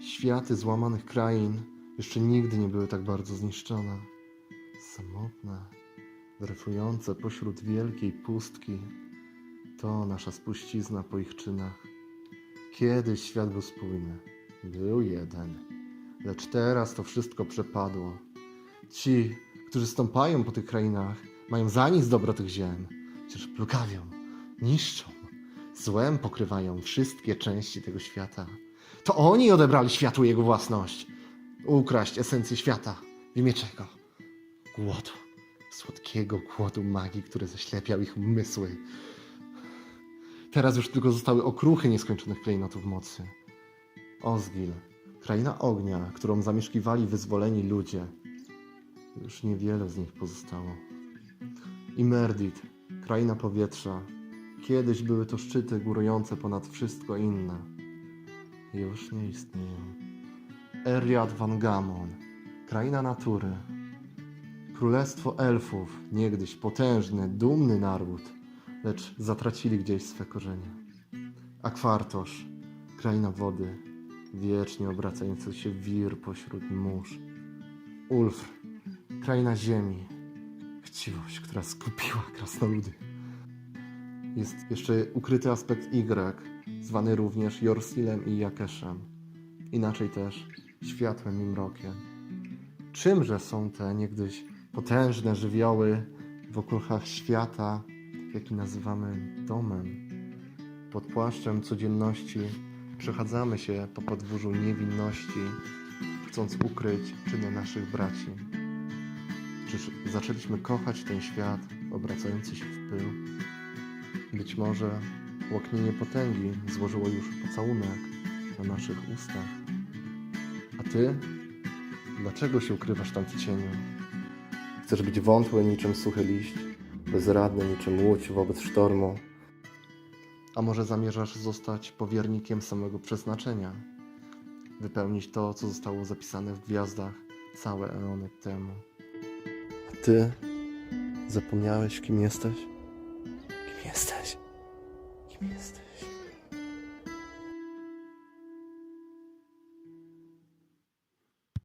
światy złamanych krain jeszcze nigdy nie były tak bardzo zniszczone. Samotne, dryfujące pośród wielkiej pustki, to nasza spuścizna po ich czynach. Kiedyś świat był spójny, był jeden, lecz teraz to wszystko przepadło. Ci, którzy stąpają po tych krainach, mają za nic dobro tych ziem, przecież plugawią, niszczą, złem pokrywają wszystkie części tego świata. To oni odebrali światu jego własność. Ukraść esencję świata. W imię czego? Głodu. Słodkiego głodu magii, który zaślepiał ich umysły. Teraz już tylko zostały okruchy nieskończonych klejnotów mocy. Ozgil, kraina ognia, którą zamieszkiwali wyzwoleni ludzie. Już niewiele z nich pozostało. I Merdit, kraina powietrza. Kiedyś były to szczyty górujące ponad wszystko inne. Już nie istnieją. Eriad Van Gamon, kraina natury. Królestwo elfów, niegdyś potężny, dumny naród, lecz zatracili gdzieś swe korzenie. Akwartosz, kraina wody, wiecznie obracający się wir pośród mórz. Ulfr, kraina ziemi, chciwość, która skupiła krasnoludy. Jest jeszcze ukryty aspekt Y, zwany również Jorsilem i Jakeszem, inaczej też światłem i mrokiem. Czymże są te niegdyś potężne żywioły w okruchach świata, tak jaki nazywamy domem? Pod płaszczem codzienności przechadzamy się po podwórzu niewinności, chcąc ukryć czyny naszych braci. Czyż zaczęliśmy kochać ten świat obracający się w pył? Być może łaknienie potęgi złożyło już pocałunek na naszych ustach. A ty? Dlaczego się ukrywasz tam w cieniu? Chcesz być wątły niczym suchy liść, bezradny niczym łódź wobec sztormu? A może zamierzasz zostać powiernikiem samego przeznaczenia? Wypełnić to, co zostało zapisane w gwiazdach całe eony temu. A ty zapomniałeś, kim jesteś? Kim jesteś? Kim jesteś?